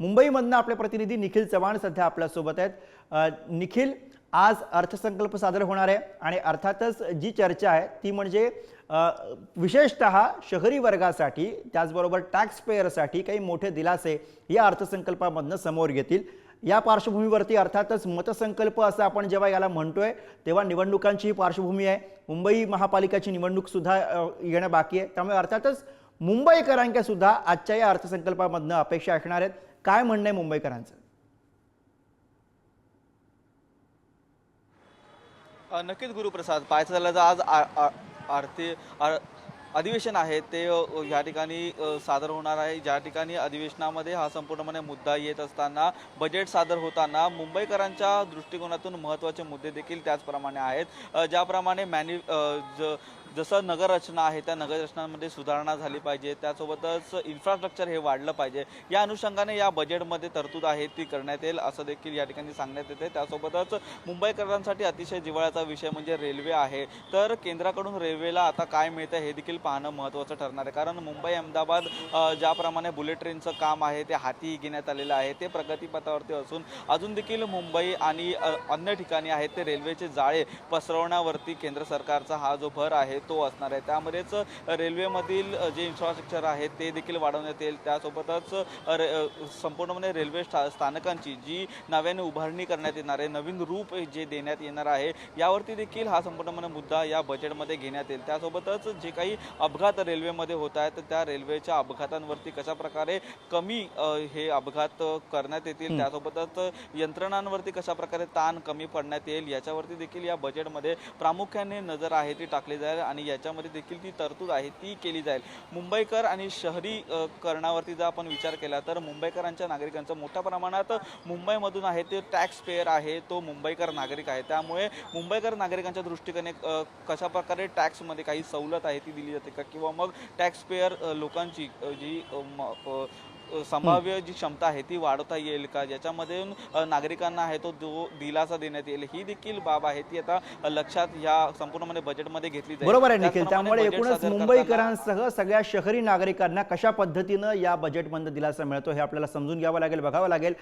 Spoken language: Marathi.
मुंबईमधनं आपले प्रतिनिधी निखिल चव्हाण सध्या आपल्यासोबत आहेत. निखिल आज अर्थसंकल्प सादर होणार आहे आणि अर्थातच जी चर्चा आहे ती म्हणजे विशेषत विशेषतः शहरी वर्गासाठी त्याचबरोबर टॅक्स पेअरसाठी काही मोठे दिलासे या अर्थसंकल्पामधनं समोर येतील या पार्श्वभूमीवरती अर्थातच मतसंकल्प असं आपण जेव्हा याला म्हणतोय तेव्हा निवडणुकांची ही पार्श्वभूमी आहे. मुंबई महापालिकाची निवडणूक सुद्धा येणं बाकी आहे. त्यामुळे अर्थातच मुंबईकरांच्या सुद्धा आजच्या या अर्थसंकल्पामधनं अपेक्षा असणार आहेत. काय म्हणणं आहे मुंबईकरांचं? नक्कीच गुरुप्रसाद पाहायचं झालं तर आज आरती अधिवेशन आहे. ते या ठिकाणी सादर होणार आहे. ज्या ठिकाणी अधिवेशनामध्ये हा संपूर्णपणे मुद्दा येत असताना बजेट सादर होताना मुंबईकरांच्या दृष्टिकोनातून महत्त्वाचे मुद्दे देखील त्याचप्रमाणे आहेत. ज्याप्रमाणे मॅन्यु जसं नगररचना आहे त्या नगररचनांमध्ये सुधारणा झाली पाहिजे. त्यासोबतच इन्फ्रास्ट्रक्चर हे वाढलं पाहिजे. या अनुषंगाने या बजेटमध्ये तरतूद आहे ती करण्यात येईल असं देखील या ठिकाणी सांगण्यात येते. त्यासोबतच मुंबईकरांसाठी अतिशय जिव्हाळ्याचा विषय म्हणजे रेल्वे आहे. तर केंद्राकडून रेल्वेला आता काय मिळतं हे देखील पाहणं महत्त्वाचं ठरणार आहे. कारण मुंबई अहमदाबाद ज्याप्रमाणे बुलेट ट्रेनचं काम आहे ते हाती घेण्यात आलेलं आहे. ते प्रगतीपथावरती असून अजून देखील मुंबई आणि अन्य ठिकाणी आहेत ते रेल्वेचे जाळे पसरवण्यावरती केंद्र सरकारचा हा जो भर आहे तो असणार आहे. त्यामध्येच रेल्वेमधील जे इन्फ्रास्ट्रक्चर आहे ते देखील वाढवण्यात येईल. त्यासोबतच रे- संपूर्णपणे रेल्वे स्था- स्थानकांची जी नव्याने उभारणी करण्यात येणार आहे नवीन रूप जे देण्यात येणार आहे यावरती देखील हा संपूर्णपणे मुद्दा या बजेटमध्ये घेण्यात येईल. त्यासोबतच जे काही अपघात रेल्वेमध्ये होत आहेत त्या रेल्वेच्या अपघातांवरती कशा प्रकारे कमी हे अपघात करण्यात येतील त्यासोबतच यंत्रणांवरती कशा प्रकारे ताण कमी पडण्यात येईल याच्यावरती देखील या बजेटमध्ये प्रामुख्याने नजर आहे ती टाकली जाईल. आणि याच्यामध्ये देखील ती तरतूद आहे ती केली जाईल. मुंबईकर आणि शहरी करणावरती जर आपण विचार केला तर मुंबईकरांच्या नागरिकांचा मोठ्या प्रमाणात मुंबईमधून आहे ते टॅक्स पेअर आहे तो मुंबईकर नागरिक आहे. त्यामुळे मुंबईकर नागरिकांच्या दृष्टीकोने अ, कशा प्रकारे टॅक्समध्ये काही सवलत आहे ती दिली जाते का? किंवा मग टॅक्स पेअर लोकांची जी संभाव्य जी क्षमता आहे ती वाढवता येईल का? ज्याच्यामध्ये नागरिकांना आहे तो जो दिलासा देण्यात येईल. ही देखील बाब आहे ती आता लक्षात या संपूर्णपणे बजेटमध्ये घेतली जाईल. बरोबर आहे निखिल. त्यामुळे एकूणच मुंबईकरांसह सगळ्या शहरी नागरिकांना कशा पद्धतीनं या बजेटमधनं दिलासा मिळतो हे आपल्याला समजून घ्यावं लागेल बघावं लागेल.